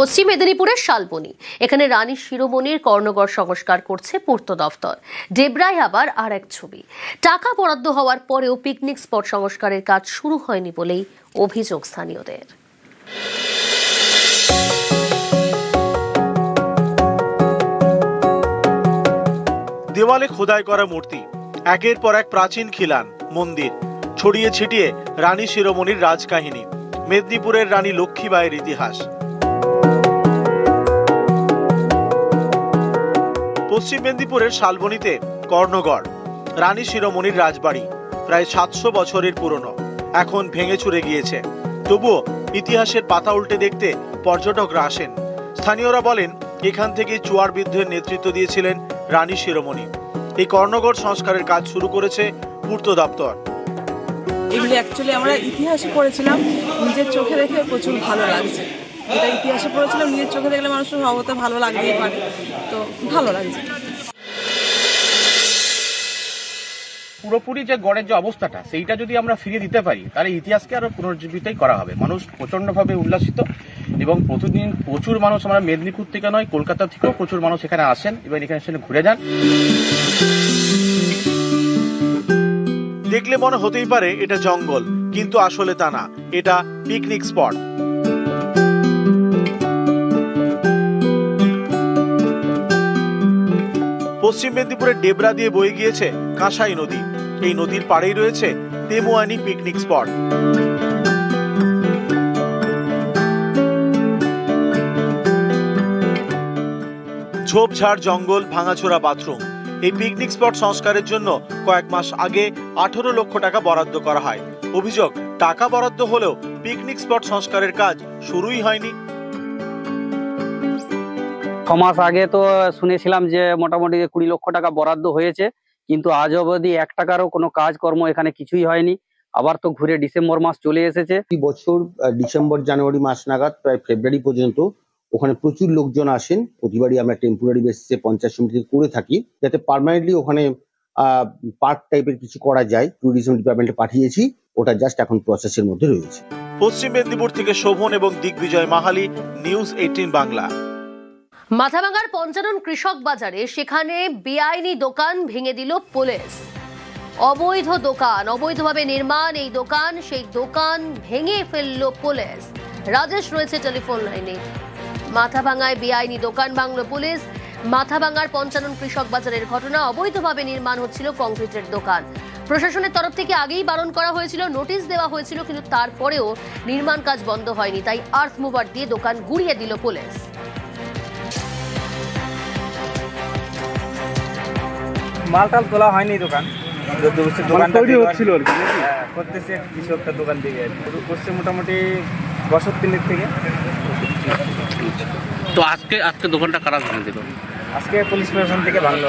পশ্চিম মেদিনীপুরের শালবনী। এখানে রানী শিরোমণির কর্ণগড় সংস্কার করছে পূর্ত দফতর। ডেবরায় আবার আর এক ছবি। টাকা বরাদ্দ হওয়ার পরেও পিকনিক স্পট সংস্কারের কাজ শুরু হয়নি বলেই অভিযোগ স্থানীয়দের। দেওয়ালে খোদাই করা মূর্তি, একের পর এক প্রাচীন খিলান, মন্দির, ছড়িয়ে ছিটিয়ে রানী শিরোমণির রাজকাহিনী, মেদিনীপুরের রানী লক্ষ্মীবাইয়ের ইতিহাস। পশ্চিম মেদিনীপুরের শালবনীতে কর্ণগড়। রানী শিরোমণির রাজবাড়ি, প্রায় সাতশো বছরের পুরনো। এখন ভেঙে চুরে গিয়েছে। তবুও ইতিহাসের পাতা উল্টে দেখতে পর্যটকরা আসেন। স্থানীয়রা বলেন, এখান থেকে চুয়ার বিদ্রোহের নেতৃত্ব দিয়েছিলেন রানী শিরোমণি। এই কর্ণগড় সংস্কারের কাজ শুরু করেছে পূর্ত দপ্তর। এগুলি অ্যাকচুয়ালি আমরা ইতিহাসে পড়েছিলাম। নিজের চোখে দেখে প্রচুর ভালো লাগছে। যেটা ইতিহাসে পড়েছিলাম নিজের চোখে দেখলে মানুষের স্বভাবত ভালো লাগতেই পারে। তো ভালো লাগছে। পুরোপুরি যে গড়ের যে অবস্থাটা সেইটা যদি আমরা ফিরিয়ে দিতে পারি তাহলে ইতিহাসকে আরও পুনর্জীবিতই করা হবে। মানুষ প্রচন্ডভাবে উল্লাসিত এবং প্রতিদিন প্রচুর মানুষ আমরা মেদিনীপুর থেকে নয় কলকাতা থেকেও প্রচুর মানুষ এখানে আসেন এবং এখানে এসে ঘুরে যান। দেখলে মনে হতেই পারে এটা জঙ্গল কিন্তু আসলে তা না। এটা পিকনিক স্পট পশ্চিম মেদিনীপুরের ডেবরা দিয়ে বয়ে গিয়েছে কাঁসাই নদী। এই নদীর পাড়েই রয়েছে তেমুয়ানি পিকনিক স্পট। ঝোপঝাড়, জঙ্গল, ভাঙাচোরা বাথরুম। এই পিকনিক স্পট সংস্কারের জন্য কয়েক মাস আগে আঠারো লক্ষ টাকা বরাদ্দ করা হয়। অভিযোগ, টাকা বরাদ্দ হলেও পিকনিক স্পট সংস্কারের কাজ শুরুই হয়নি। মাস আগে তো শুনেছিলাম যে মোটামুটি কুড়ি লক্ষ টাকা বরাদ্দ হয়েছে কিন্তু আজ অবধি এক টাকারও কোনো কাজকর্ম এখানে কিছুই হয়নি। আবার তো ঘুরে ডিসেম্বর মাস চলে এসেছে। প্রতি বছর আহ, ডিসেম্বর জানুয়ারি মাস নাগাদ প্রায় ফেব্রুয়ারি পর্যন্ত ওখানে প্রচুর লোকজন আসেন। প্রতিবারই আমরা টেম্পোরারি বেসিসে পঞ্চায়েত সমিতি করে থাকি যাতে পার্মানেন্টলি ওখানে পার্ক টাইপের কিছু করা যায়। ট্যুরিজম ডিপার্টমেন্টে পাঠিয়েছি ওটা জাস্ট এখন প্রসেসের মধ্যে রয়েছে। পশ্চিম মেদিনীপুর থেকে শোভন এবং দিগ্বিজয় মাহালি নিউজ এইটিন বাংলা। মাথাভাঙার পঞ্চানন কৃষক বাজারে সেখানে বেআইনি দোকান ভেঙে দিল পুলিশ। অবৈধ দোকান, অবৈধভাবে নির্মাণ এই দোকান, সেই দোকান ভেঙে ফেলল পুলিশ। রাজেশ রয়েছে টেলিফোন লাইনে। মাথাভাঙায় বেআইনি দোকান ভাঙলো পুলিশ। মাথাভাঙার পঞ্চানন কৃষক বাজারের ঘটনা, অবৈধভাবে নির্মাণ হচ্ছিল কংক্রিটের দোকান। প্রশাসনের তরফ থেকে আগেই বারণ করা হয়েছিল, নোটিশ দেওয়া হয়েছিল, কিন্তু তারপরেও নির্মাণ কাজ বন্ধ হয়নি, তাই আর্থ মুভার দিয়ে দোকান গুড়িয়ে দিল পুলিশ। মাল টাল তোলা হয়নি দোকান। দোকান তৈরি হচ্ছিল আর কি করতেছে কিছু একটা দোকান থেকে শুরু করছে মোটামুটি বছর তিনের থেকে। তো আজকে আজকে দোকানটা কারা ভেঙে দিল আজকে পুলিশ প্রশাসন থেকে ভাঙলো।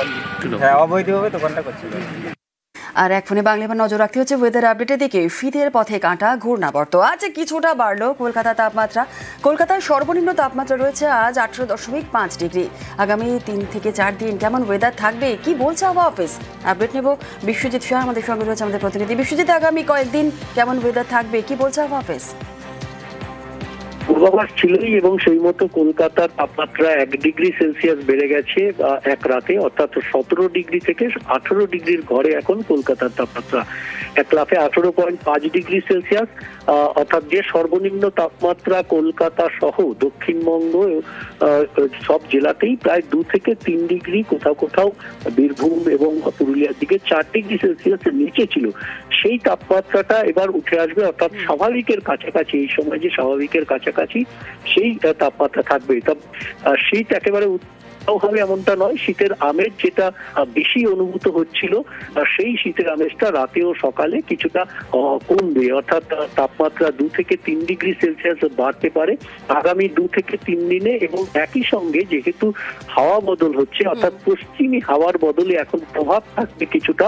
হ্যাঁ অবৈধভাবে দোকানটা করছিল। আর এক ফোনে বাংলা এবার নজর রাখতে হচ্ছে ওয়েদার আপডেটের দিকে। শীতের পথে কাঁটা, ঘূর্ণাবর্ত। আজ কিছুটা বাড়লো কলকাতা তাপমাত্রা। কলকাতায় সর্বনিম্ন তাপমাত্রা রয়েছে আজ আঠারো দশমিক পাঁচ ডিগ্রি। আগামী তিন থেকে চার দিন কেমন ওয়েদার থাকবে, কি বলছে আবহাওয়া অফিস আপডেট নেব বিশ্বজিৎ শাহ, আমাদের সঙ্গে রয়েছে আমাদের প্রতিনিধি। বিশ্বজিৎ, আগামী কয়েকদিন কেমন ওয়েদার থাকবে, কি বলছে আবহাওয়া অফিস পূর্বাভাস ছিলই এবং সেই মতো কলকাতার তাপমাত্রা এক ডিগ্রি সেলসিয়াস বেড়ে গেছে এক রাতে, অর্থাৎ সতেরো ডিগ্রি থেকে আঠারো ডিগ্রির ঘরে এখন কলকাতার তাপমাত্রা। এক লাফে আঠারো পয়েন্ট পাঁচ ডিগ্রি সেলসিয়াস অর্থাৎ যে সর্বনিম্ন তাপমাত্রা কলকাতা সহ দক্ষিণবঙ্গ সব জেলাতেই প্রায় দু থেকে তিন ডিগ্রি কোথাও কোথাও বীরভূম এবং পুরুলিয়ার দিকে চার ডিগ্রি সেলসিয়াসের নিচে ছিল। সেই তাপমাত্রাটা এবার উঠে আসবে, অর্থাৎ স্বাভাবিকের কাছাকাছি, এই সময় যে স্বাভাবিকের কাছাকাছি সেই আহ, তাপমাত্রা থাকবে। সেই একেবারে হবে এমনটা নয় শীতের আমেজ যেটা বেশি অনুভূত হচ্ছিল সেই শীতের আমেজটা রাতে ও সকালে কিছুটা কমবে। অর্থাৎ তাপমাত্রা দু থেকে তিন ডিগ্রি সেলসিয়াস বাড়তে পারে আগামী দু থেকে তিন দিনে এবং একই সঙ্গে যেহেতু হাওয়া বদল হচ্ছে অর্থাৎ পশ্চিমী হাওয়ার বদলে এখন প্রভাব থাকবে কিছুটা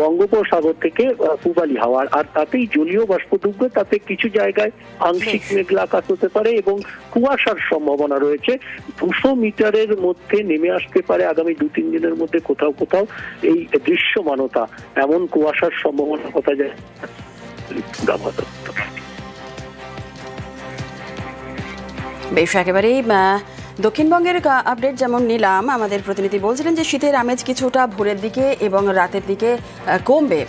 বঙ্গোপসাগর থেকে পূবালি হাওয়ার। আর তাতেই জলীয় বাষ্প ডুববে তাতে কিছু জায়গায় আংশিক মেঘলা আকাশ হতে পারে এবং কুয়াশার সম্ভাবনা রয়েছে। দুশো মিটারের মধ্যে নেমে আসতে পারে আগামী দু, তিন দিনের মধ্যে কোথাও কোথাও। এই দৃশ্যমানতা, এমন কুয়াশার সম্ভাবনা কথা যায় বেশ, একেবারেই দক্ষিণবঙ্গের আপডেট যেমন নিলাম, আমাদের প্রতিনিধি বলছিলেন যে শীতের আমেজ কিছুটা ভোরের দিকে এবং রাতের দিকে কমবে।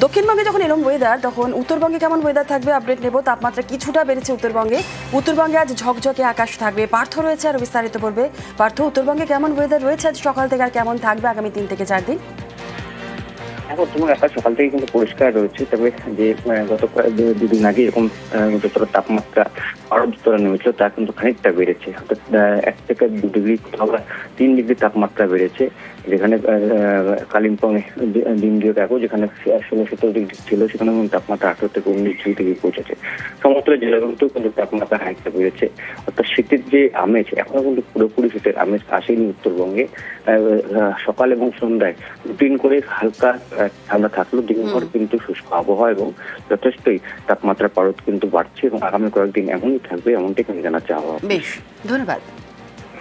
দক্ষিণবঙ্গে যখন এরম ওয়েদার তখন উত্তরবঙ্গে কেমন ওয়েদার থাকবে আপডেট নেব, তাপমাত্রা কিছুটা বেড়েছে উত্তরবঙ্গে। উত্তরবঙ্গে আজ ঝকঝকে আকাশ থাকবে, পার্থ রয়েছে আর বিস্তারিত পড়বে পার্থ, উত্তরবঙ্গে কেমন ওয়েদার রয়েছে? আজ সকাল থেকে আর কেমন থাকবে আগামী তিন থেকে চার দিন? এখন আকাশ সকাল থেকে কিন্তু পরিষ্কার রয়েছে, তবে যে গত কয়েক- দুদিন আগে এরকম তাপমাত্রা আরও যতটা নেমেছিল তা কিন্তু খানিকটা বেড়েছে। অর্থাৎ এক থেকে দু ডিগ্রি কোথাও তিন ডিগ্রি তাপমাত্রা বেড়েছে যেখানে কালিম্পং দিন দুয়েক আগেও যেখানে ষোলো সতেরো ডিগ্রি ছিল সেখানে কিন্তু তাপমাত্রা আঠারো থেকে উনিশ ডিগ্রি পৌঁছেছে। সমস্ত জেলাগুলোতেও কিন্তু তাপমাত্রা খানিকটা বেড়েছে। অর্থাৎ শীতের যে আমেজ এখনও কিন্তু পুরোপুরি শীতের আমেজ আসেনি উত্তরবঙ্গে। সকাল এবং সন্ধ্যায় রুটিন করে হালকা ঠান্ডা থাকলেও দিনভর কিন্তু শুষ্ক আবহাওয়া এবং যথেষ্টই তাপমাত্রা পারদ কিন্তু বাড়ছে এবং আগামী কয়েকদিন এমনই থাকবে এমনটাই কিন্তু জানাচ্ছে আবহাওয়া বেশ ধন্যবাদ।